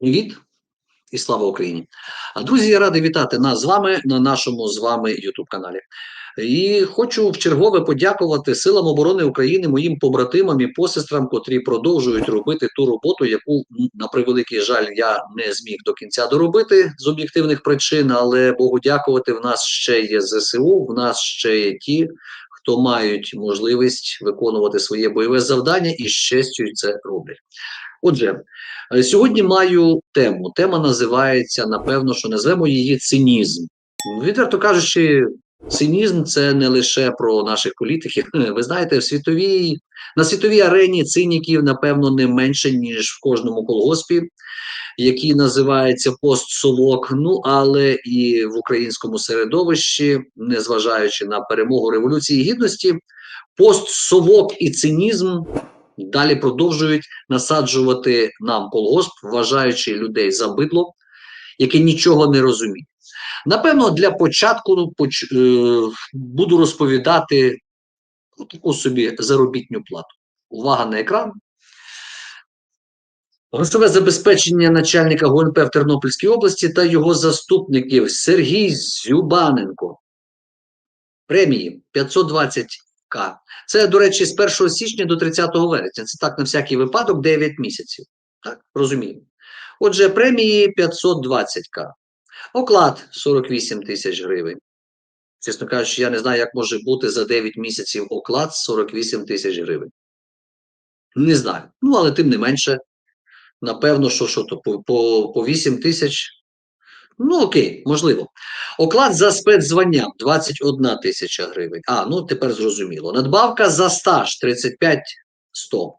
Привіт і слава Україні! Друзі, я радий вітати нас з вами на нашому з вами youtube каналі. І хочу вчергове подякувати силам оборони України, моїм побратимам і посестрам, котрі продовжують робити ту роботу, яку на превеликий жаль я не зміг до кінця доробити з об'єктивних причин. Але Богу дякувати, в нас ще є ЗСУ, в нас ще є ті, хто мають можливість виконувати своє бойове завдання і з честю це роблять. Отже, е, сьогодні маю тему. Тема називається, напевно, що назвемо її цинізм. Відверто кажучи, цинізм це не лише про наших політиків. Ви знаєте, в світовій, на світовій арені циніків, напевно, не менше, ніж в кожному колгоспі, який називається постсовок. Ну, але і в українському середовищі, незважаючи на перемогу Революції Гідності, постсовок і цинізм далі продовжують насаджувати нам колгосп, вважаючи людей за бидло, яке нічого не розуміє. Напевно, для початку ну, поч... е, буду розповідати ну, таку собі заробітню плату. Увага на екран. Грошове забезпечення начальника ГУНП в Тернопільській області та його заступників Сергій Зюбаненко. Премії 520к. Це, до речі, з 1 січня до 30 вересня. Це так на всякий випадок 9 місяців. Так, розуміємо. Отже, премії 520к. Оклад 48 тисяч гривень. Чесно кажучи, я не знаю, як може бути за 9 місяців оклад 48 тисяч гривень. Не знаю. Ну, але тим не менше, напевно, що, що то по, по, по 8 тисяч. Ну, окей, можливо. Оклад за спецзвання 21 тисяча гривень. А, ну тепер зрозуміло. Надбавка за стаж 35 100.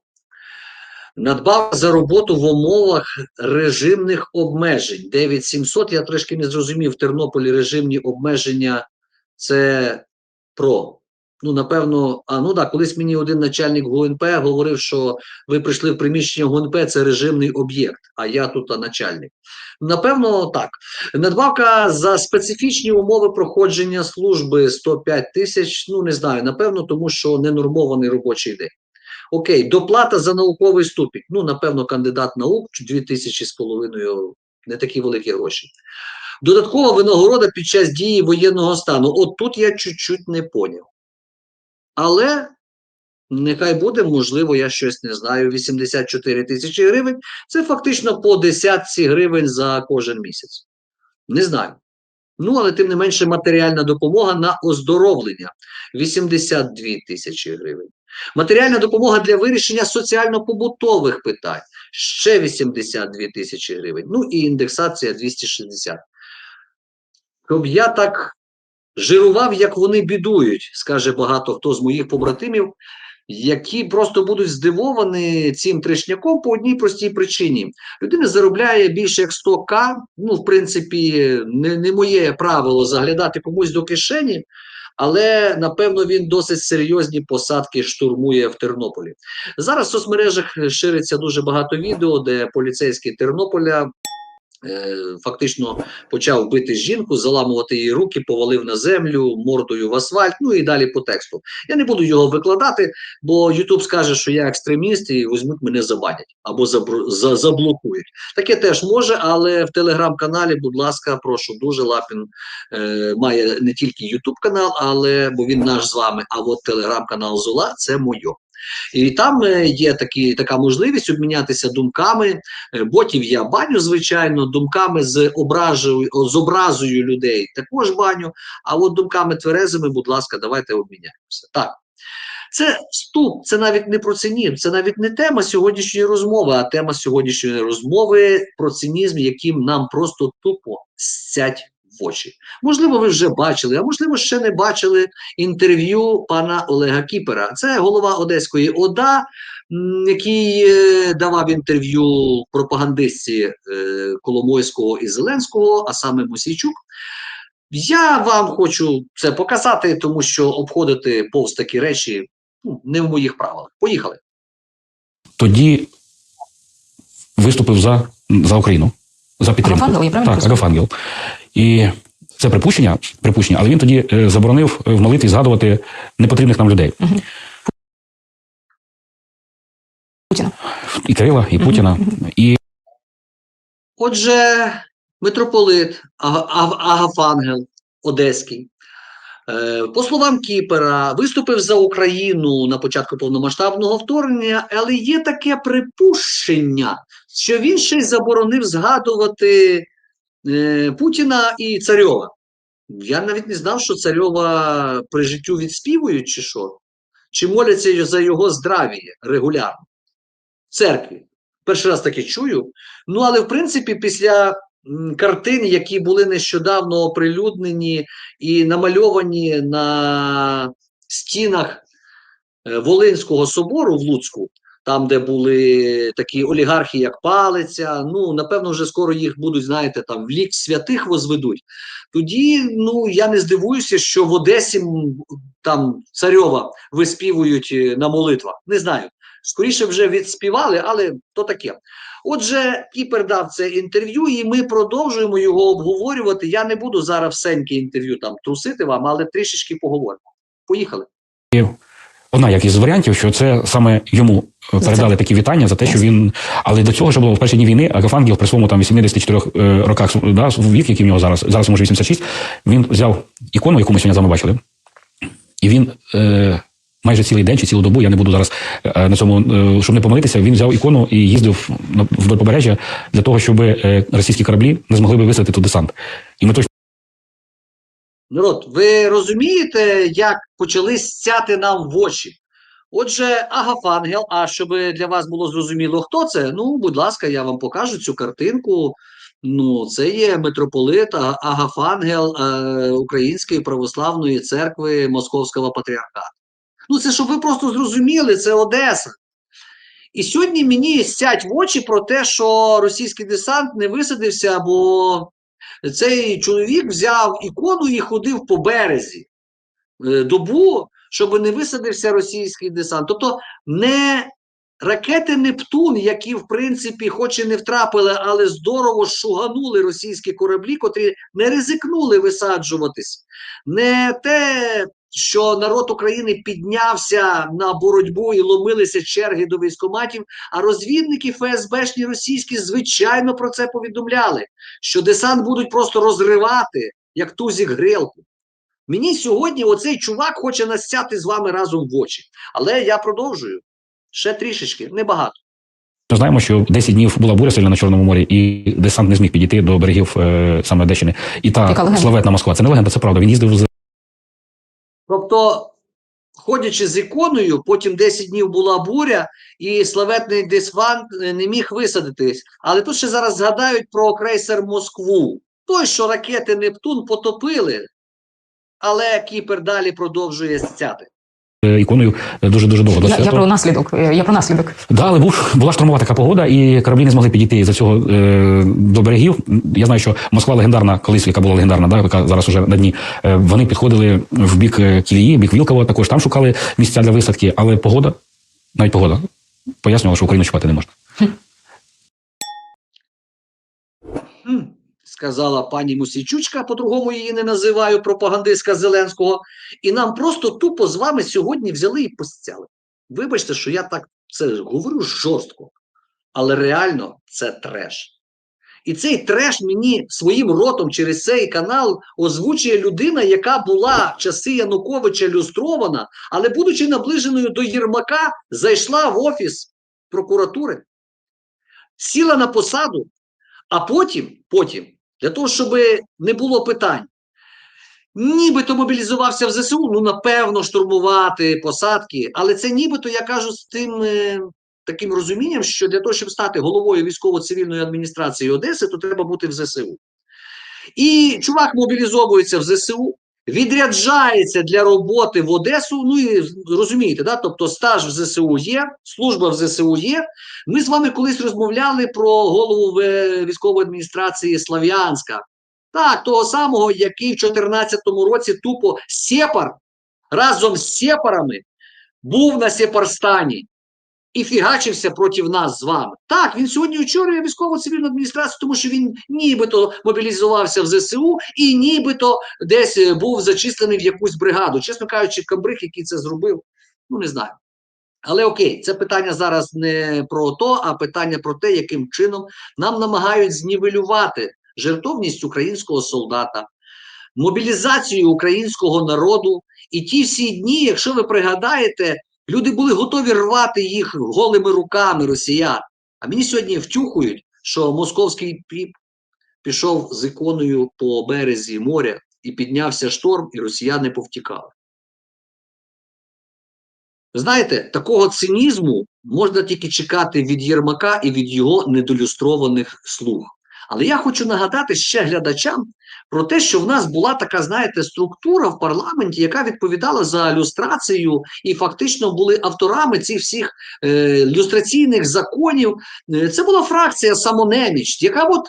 Надбавка за роботу в умовах режимних обмежень 9700. Я трошки не зрозумів в Тернополі режимні обмеження. Це про. Ну, напевно, а ну так, колись мені один начальник ГУНП говорив, що ви прийшли в приміщення ГУНП, це режимний об'єкт, а я тут а, начальник. Напевно, так. Надбавка за специфічні умови проходження служби 105 тисяч. Ну, не знаю, напевно, тому що ненормований робочий день. Окей, доплата за науковий ступінь. Ну, напевно, кандидат наук 2 тисячі з половиною, не такі великі гроші. Додаткова винагорода під час дії воєнного стану. От тут я чуть-чуть не поняв. Але нехай буде, можливо, я щось не знаю. 84 тисячі гривень це фактично по десятці гривень за кожен місяць. Не знаю. Ну, але тим не менше, матеріальна допомога на оздоровлення 82 тисячі гривень. Матеріальна допомога для вирішення соціально-побутових питань ще 82 тисячі гривень. Ну і індексація 260. Щоб я так жирував, як вони бідують, скаже багато хто з моїх побратимів, які просто будуть здивовані цим трешняком по одній простій причині. Людина заробляє більше як 100к. Ну, в принципі, не, не моє правило заглядати комусь до кишені, але напевно він досить серйозні посадки штурмує в Тернополі. Зараз в соцмережах шириться дуже багато відео, де поліцейський Тернополя. Е, Фактично почав бити жінку, заламувати її руки, повалив на землю мордою в асфальт. Ну і далі по тексту. Я не буду його викладати, бо Ютуб скаже, що я екстреміст, і візьмуть мене забанять або забру- за- заблокують. Таке теж може, але в телеграм-каналі, будь ласка, прошу дуже Лапін е, має не тільки Ютуб канал, але бо він наш з вами. А от телеграм-канал Зола це моє. І там е, є такі, така можливість обмінятися думками. Е, Ботів я баню, звичайно, думками з ображею, з образою людей також баню. А от думками тверезими, будь ласка, давайте обміняємося. Так. Це ступ, це навіть не про цинізм, це навіть не тема сьогоднішньої розмови, а тема сьогоднішньої розмови про цинізм, яким нам просто тупо сять в очі. Можливо, ви вже бачили, а можливо, ще не бачили інтерв'ю пана Олега Кіпера. Це голова Одеської ОДА, який е, давав інтерв'ю пропагандистці е, Коломойського і Зеленського, а саме Мосійчук. Я вам хочу це показати, тому що обходити повз такі речі ну, не в моїх правилах. Поїхали. тоді виступив за, за Україну, за підтримку. Агафангел, я правильно Так, розумію? Агафангел. І це припущення, припущення, але він тоді е, заборонив е, в молитві згадувати непотрібних нам людей. Путіна. І Кирила, і Путіна. І Отже, митрополит Агафангел Одеський, е, по словам Кіпера, виступив за Україну на початку повномасштабного вторгнення, але є таке припущення, що він ще й заборонив згадувати е, Путіна і Царьова. Я навіть не знав, що Царьова при життю відспівують, чи що, чи моляться за його здравіє регулярно в церкві. Перший раз таке чую. Ну, але в принципі, після картин, які були нещодавно оприлюднені і намальовані на стінах е, Волинського собору в Луцьку, там, де були такі олігархи, як Палиця, ну, напевно, вже скоро їх будуть, знаєте, там в лік святих возведуть. Тоді, ну, я не здивуюся, що в Одесі там царьова виспівують е, на молитвах. Не знаю. Скоріше вже відспівали, але то таке. Отже, Кіпер дав це інтерв'ю, і ми продовжуємо його обговорювати. Я не буду зараз всеньке інтерв'ю там трусити вам, але трішечки поговоримо. Поїхали. Одна як із варіантів, що це саме йому е, передали такі вітання за те, що він. Але до цього, що було в перші дні війни, Агафангел при своєму там 84 е, роках да, вік, який в нього зараз, зараз вже 86, він взяв ікону, яку ми сьогодні з вами бачили, і він. Е, Майже цілий день чи цілу добу, я не буду зараз е, на цьому, е, щоб не помилитися, він взяв ікону і їздив вдоль побережжя для того, щоб російські кораблі не змогли би висадити тут десант. І ми точно Народ, ви розумієте, як почали стяти нам в очі? Отже, Агафангел, а щоб для вас було зрозуміло, хто це? Ну, будь ласка, я вам покажу цю картинку. Ну, це є митрополит Агафангел е, Української православної церкви Московського патріархату. Ну, це щоб ви просто зрозуміли, це Одеса. І сьогодні мені сять в очі про те, що російський десант не висадився, бо цей чоловік взяв ікону і ходив по березі е, добу, щоб не висадився російський десант. Тобто не ракети Нептун, які, в принципі, хоч і не втрапили, але здорово шуганули російські кораблі, котрі не ризикнули висаджуватись. Не те, що народ України піднявся на боротьбу і ломилися черги до військоматів, а розвідники ФСБшні російські, звичайно, про це повідомляли що десант будуть просто розривати, як тузік грілку. Мені сьогодні оцей чувак хоче настяти з вами разом в очі. Але я продовжую. Ще трішечки, небагато. Ми знаємо, що 10 днів була буря сильна на Чорному морі, і десант не зміг підійти до берегів е, саме Одещини. І та славетна Москва, це не легенда, це правда. Він їздив з Тобто, ходячи з іконою, потім 10 днів була буря, і славетний десант е, не міг висадитись. Але тут ще зараз згадають про крейсер Москву. Той, що ракети Нептун потопили, але Кіпер далі продовжує стяти. Е, іконою дуже дуже довго. Я, я про наслідок. е, Я про наслідок. Да, але був, була штурмова така погода, і кораблі не змогли підійти за цього е, до берегів. Я знаю, що Москва легендарна, колись яка була легендарна, да, яка зараз уже на дні. Е, вони підходили в бік е, Кілії, бік Вілкова, також там шукали місця для висадки, але погода, навіть погода, пояснювала, що Україну чіпати не можна. Сказала пані Мусійчучка, по-другому її не називаю, пропагандистка Зеленського. І нам просто тупо з вами сьогодні взяли і постяли. Вибачте, що я так це говорю жорстко, але реально це треш. І цей треш мені своїм ротом через цей канал озвучує людина, яка була в часи Януковича люстрована, але, будучи наближеною до Єрмака, зайшла в офіс прокуратури, сіла на посаду, а потім, потім, для того, щоб не було питань, нібито мобілізувався в ЗСУ, ну, напевно, штурмувати посадки, але це нібито, я кажу, з тим е, таким розумінням, що для того, щоб стати головою військово-цивільної адміністрації Одеси, то треба бути в ЗСУ. І чувак мобілізовується в ЗСУ, відряджається для роботи в Одесу. Ну і розумієте, да? тобто стаж в ЗСУ є, служба в ЗСУ є. Ми з вами колись розмовляли про голову військової адміністрації Слав'янська. Так, того самого, який в 2014 році тупо Сепар разом з Сепарами був на Сепарстані і фігачився проти нас з вами. Так, він сьогодні очолює військову цивільну адміністрацію, тому що він нібито мобілізувався в ЗСУ і нібито десь е, був зачислений в якусь бригаду. Чесно кажучи, камбриг, який це зробив, ну не знаю. Але окей, це питання зараз не про то, а питання про те, яким чином нам намагають знівелювати жертовність українського солдата, мобілізацію українського народу. І ті всі дні, якщо ви пригадаєте, люди були готові рвати їх голими руками росіян. А мені сьогодні втюхують, що московський піп пішов з іконою по березі моря і піднявся шторм, і росіяни повтікали. Знаєте, такого цинізму можна тільки чекати від Єрмака і від його недолюстрованих слуг. Але я хочу нагадати ще глядачам про те, що в нас була така, знаєте, структура в парламенті, яка відповідала за люстрацію, і фактично були авторами цих всіх е, люстраційних законів. Е, Це була фракція самонеміч, яка от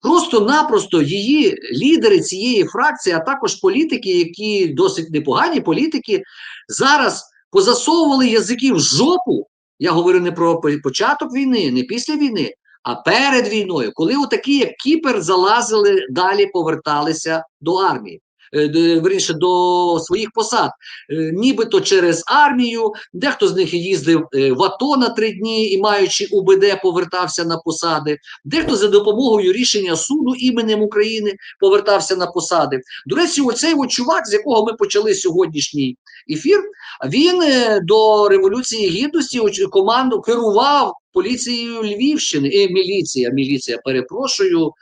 просто-напросто її лідери цієї фракції, а також політики, які досить непогані політики, зараз позасовували язики в жопу. Я говорю не про початок війни, не після війни, а перед війною, коли отакі, як Кіпер, залазили далі, поверталися до армії. е, Верніше до своїх посад, Е, нібито через армію. Дехто з них їздив е, в АТО на три дні і, маючи УБД, повертався на посади. Дехто за допомогою рішення суду іменем України повертався на посади. До речі, оцей чувак, з якого ми почали сьогоднішній ефір, він до Революції Гідності команду керував поліцією Львівщини, е, міліція, міліція, перепрошую.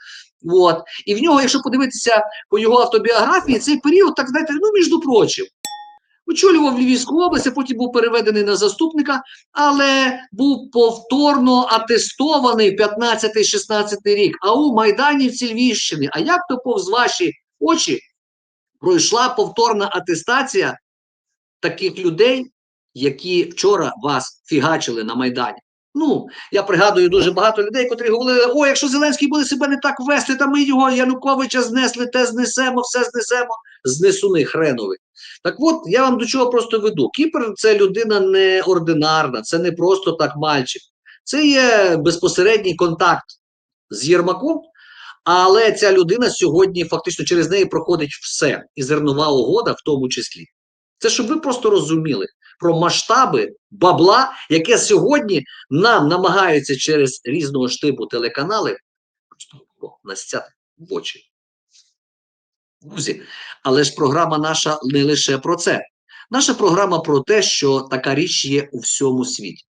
От. І в нього, якщо подивитися по його автобіографії, цей період, так знаєте, ну, між прочим, очолював Львівську область, а потім був переведений на заступника, але був повторно атестований 15-16 рік. А у Майданівці Львівщини. А як то повз ваші очі пройшла повторна атестація таких людей, які вчора вас фігачили на Майдані? Ну, я пригадую дуже багато людей, котрі говорили: о, якщо Зеленський буде себе не так вести, то ми його Януковича знесли, те знесемо, все знесемо. Знесуни хренови. Так от я вам до чого просто веду. Кіпр це людина неординарна, це не просто так мальчик. Це є безпосередній контакт з Єрмаком, але ця людина сьогодні фактично через неї проходить все, і зернова угода в тому числі. Це щоб ви просто розуміли про масштаби бабла, яке сьогодні нам намагаються через різного штибу телеканали настяти в очі. Друзі, але ж програма наша не лише про це. Наша програма про те, що така річ є у всьому світі.